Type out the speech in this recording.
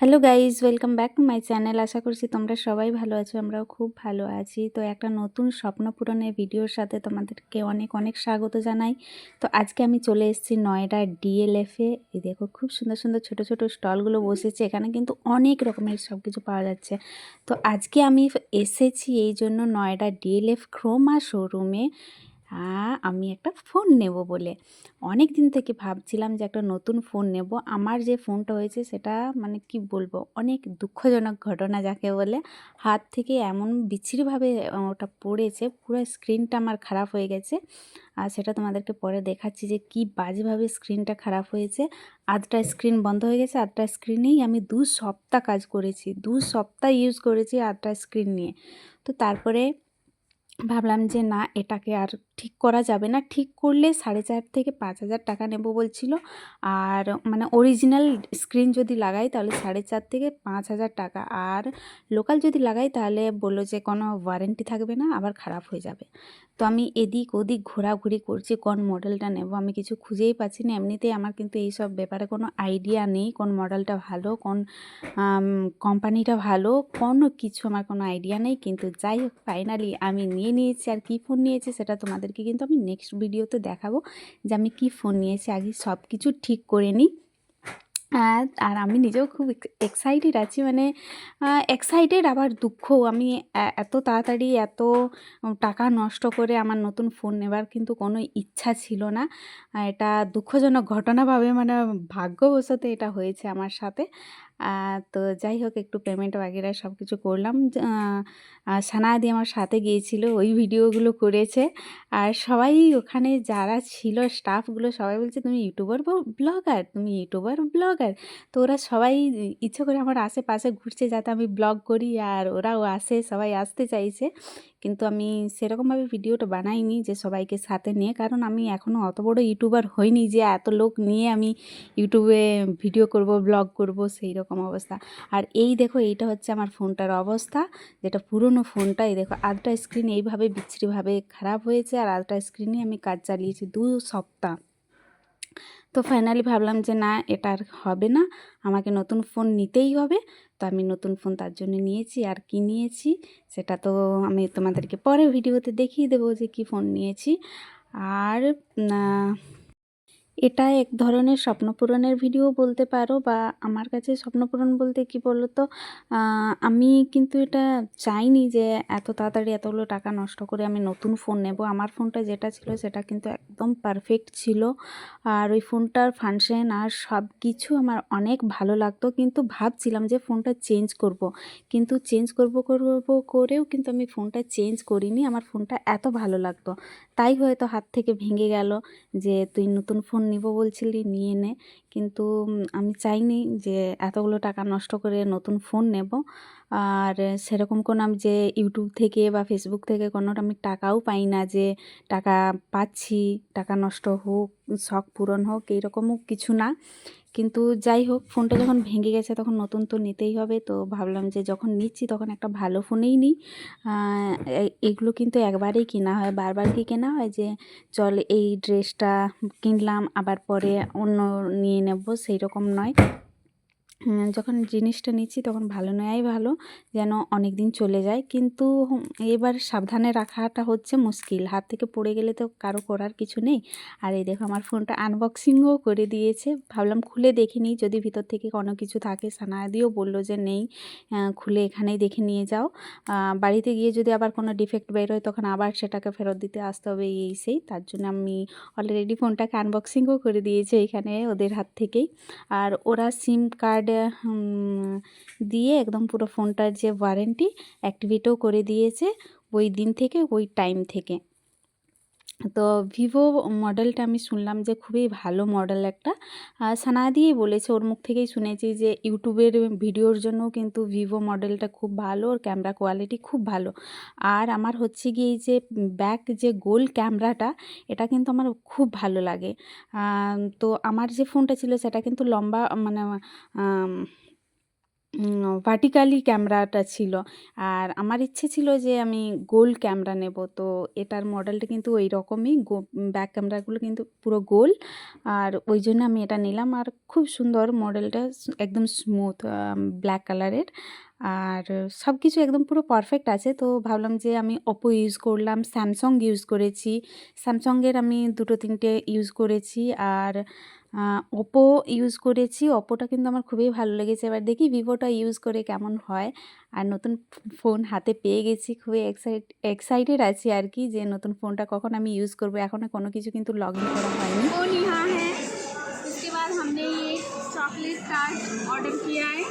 Hello guys welcome back to my channel আশা করছি তোমরা সবাই ভালো আছো, আমরাও খুব ভালো আছি। তো একটা নতুন স্বপ্ন পূরণের ভিডিওর সাথে তোমাদেরকে অনেক অনেক স্বাগত জানাই। তো আজকে আমি চলে এসেছি নয়ডা ডিএলএফে এই দেখো, খুব সুন্দর সুন্দর ছোট ছোট স্টলগুলো বসেছে, এখানে কিন্তু অনেক রকমের সব কিছু পাওয়া যাচ্ছে। তো আজকে আমি এসেছি এই জন্য নয়ডা ডিএলএফ ক্রোমা শোরুমে আমি একটা ফোন নেব বলে। অনেক দিন থেকে ভাবছিলাম যে একটা নতুন ফোন নেব। আমার যে ফোনটা হয়েছে সেটা মানে কি বলব, অনেক দুঃখজনক ঘটনা যাকে বলে। হাত থেকে এমন বিচ্ছিরিভাবে ওটা পড়েছে, পুরো স্ক্রিনটা আমার খারাপ হয়ে গেছে। আর সেটা তোমাদেরকে পরে দেখাচ্ছি যে কি বাজেভাবে স্ক্রিনটা খারাপ হয়েছে। আধটা স্ক্রিন বন্ধ হয়ে গেছে, আধটা স্ক্রিনেই আমি দু সপ্তাহ কাজ করেছি। দু সপ্তাহ ইউজ করেছি আধটা স্ক্রিন নিয়ে। তো তারপরে ভাবলাম যে না, এটাকে আর ঠিক করা যাবে না। ঠিক করলে সাড়ে চার থেকে পাঁচ হাজার টাকা নেব বলছিল। আর মানে অরিজিনাল স্ক্রিন যদি লাগাই তাহলে সাড়ে চার থেকে পাঁচ হাজার টাকা। আর লোকাল যদি লাগাই তাহলে বলল যে কোনো ওয়ারেন্টি থাকবে না, আবার খারাপ হয়ে যাবে। তো আমি এদিক ওদিক ঘোরাঘুরি করছি, কোন মডেলটা নেব আমি কিছু খুঁজেই পাচ্ছি না। এমনিতেই আমার কিন্তু এই সব ব্যাপারে কোনো আইডিয়া নেই, কোন মডেলটা ভালো, কোন কোম্পানিটা ভালো, কোনো কিছু আমার কোনো আইডিয়া নেই। কিন্তু যাই হোক ফাইনালি আমি নিয়ে নিয়েছি। আর কী ফোন নিয়েছি সেটা তোমাদেরকে কিন্তু আমি নেক্সট ভিডিওতে দেখাবো যে আমি কী ফোন নিয়েছি, আগে সব কিছু ঠিক করে নিই। আর আমি নিজেও খুব এক্সাইটেড আছি মানে এক্সাইটেড আবার দুঃখ আমি এত তাড়াতাড়ি এত টাকা নষ্ট করে আমার নতুন ফোন নেবার কিন্তু কোনো ইচ্ছা ছিল না। এটা দুঃখজনক ঘটনাভাবে মানে ভাগ্যবশত এটা হয়েছে আমার সাথে। তো যাই হোক, একটু পেমেন্ট বাগেরা সব কিছু করলাম সানাদি আমার সাথে গিয়েছিল, ওই ভিডিওগুলো করেছে। আর সবাই ওখানে যারা ছিল স্টাফগুলো সবাই বলছে, তুমি ইউটিউবার ব্লগার তুমি ইউটিউবার ব্লগার তো ওরা সবাই ইচ্ছে করে আমার আশেপাশে ঘুরছে, যাতে আমি ব্লগ করি। আর ওরাও আসে, সবাই আসতে চাইছে। কিন্তু আমি সেরকমভাবে ভিডিওটা বানাইনি যে সবাইকে সাথে নিয়ে। কারণ আমি এখনও অত বড় ইউটিউবার হইনি যে এত লোক নিয়ে আমি ইউটিউবে ভিডিও করব, ব্লগ করব সেই রকম অবস্থা। আর এই দেখো, এইটা হচ্ছে আমার ফোনটার অবস্থা, যেটা পুরনো ফোনটা। এই দেখো আধটা স্ক্রিন এইভাবে বিচ্ছিরিভাবে খারাপ হয়েছে, আর আধটা স্ক্রিনে আমি কাজ চালিয়েছি দু সপ্তাহ। তো ফাইনালি ভাবলাম যে না, এটা আর হবে না। আমাকে নতুন ফোন নিতেই হবে। তো আমি নতুন ফোন তার জন্য নিয়েছি আর কি নিয়েছি, সেটা তো আমি তোমাদেরকে পরে ভিডিওতে দেখিয়ে দেবো যে কি ফোন নিয়েছি। আর এটা এক ধরনের স্বপ্নপূরণের ভিডিও বলতে পারো বা আমার কাছে স্বপ্নপূরণ বলতে কি বলো তো আমি কিন্তু এটা চাইনি যে এত তাড়াতাড়ি এতগুলো টাকা নষ্ট করে আমি নতুন ফোন নেব। আমার ফোনটা যেটা ছিল সেটা কিন্তু একদম পারফেক্ট ছিল। আর ওই ফোনটার ফাংশন আর সব কিছু আমার অনেক ভালো লাগতো। কিন্তু ভাবছিলাম যে ফোনটা চেঞ্জ করব। কিন্তু চেঞ্জ করব করব করেও কিন্তু আমি ফোনটা চেঞ্জ করিনি। আমার ফোনটা এত ভালো লাগতো। তাই হয়তো হাত থেকে ভেঙে গেল যে তুই নতুন ফোন নিব বলছিলি, নিয়ে নে। কিন্তু আমি চাইনি যে এতগুলো টাকা নষ্ট করে নতুন ফোন নেব। আর সেরকম কোনো আমি যে ইউটিউব থেকে বা ফেসবুক থেকে কোনো আমি টাকাও পাই না যে টাকা পাচ্ছি, টাকা নষ্ট হোক, শখ পূরণ হোক এইরকমও কিছু না। কিন্তু যাই হোক, ফোনটা যখন ভেঙে গেছে তখন নতুন তো নিতেই হবে। তো ভাবলাম যে যখন নিচ্ছি তখন একটা ভালো ফোনেই নিই। এগুলো কিন্তু একবারেই কেনা হয়, বারবার কি কেনা হয় যে চল এই ড্রেসটা কিনলাম, আবার পরে অন্য নিয়ে নেব সেই রকম নয়। যখন জিনিসটা নিচ্ছি তখন ভালো নেওয়াই ভালো, যেন অনেক দিন চলে যায়। কিন্তু এবার সাবধানে রাখাটা হচ্ছে মুশকিল। হাত থেকে পড়ে গেলে তো কারও করার কিছু নেই। আর এই দেখো আমার ফোনটা আনবক্সিংও করে দিয়েছে। ভাবলাম খুলে দেখে নিই, যদি ভিতর থেকে কোনো কিছু থাকে। সানাদিও বলল যে, নেই খুলে এখানেই দেখে নিয়ে যাও। বাড়িতে গিয়ে যদি আবার কোনো ডিফেক্ট বেরোয় তখন আবার সেটাকে ফেরত দিতে আসতে হবে, এই সেই। তার জন্য আমি অলরেডি ফোনটাকে আনবক্সিংও করে দিয়েছে এখানে ওদের হাত থেকেই। আর ওরা সিম কার্ড দিয়ে একদম পুরো ফোনটার যে ওয়ারেন্টি অ্যাক্টিভেটও করে দিয়েছে ওই দিন থেকে, ওই টাইম থেকে। তো ভিভো মডেলটা আমি শুনলাম যে খুবই ভালো মডেল একটা। দিয়েই বলেছে, ওর মুখ থেকেই শুনেছি যে ইউটিউবের ভিডিওর জন্য কিন্তু ভিভো মডেলটা খুব ভালো, ওর ক্যামেরা কোয়ালিটি খুব ভালো। আর আমার হচ্ছে গিয়ে এই যে ব্যাক যে গোল ক্যামেরাটা এটা কিন্তু আমার খুব ভালো লাগে। তো আমার যে ফোনটা ছিল, সেটা কিন্তু লম্বা মানে ভার্টিক্যালি ক্যামেরাটা ছিল। আর আমার ইচ্ছে ছিল যে আমি গোল ক্যামেরা নেব। তো এটার মডেলটা কিন্তু ওই রকমই ব্যাক ক্যামেরাগুলো কিন্তু পুরো গোল আর ওই জন্য আমি এটা নিলাম। আর খুব সুন্দর মডেলটা একদম স্মুথ ব্ল্যাক কালারের আর সব কিছু একদম পুরো পারফেক্ট আছে। তো ভাবলাম যে আমি ওপো ইউজ করলাম স্যামসং ইউজ করেছি। স্যামসংয়ের আমি দুটো তিনটে ইউজ করেছি। আর ওপো ইউজ করেছি ওপোটা কিন্তু আমার খুবই ভালো লেগেছে এবার দেখি ভিভোটা ইউজ করে কেমন হয় আর নতুন ফোন হাতে পেয়ে গেছি খুবই এক্সাইট এক্সাইটেড আছি আর কি যে নতুন ফোনটা কখন আমি ইউজ করবো এখনও কোনো কিছু কিন্তু লগ ইন করা হয়নি फोन यहाँ है उसके बाद हमने ये चॉकलेट कार्ड ऑर्डर किया है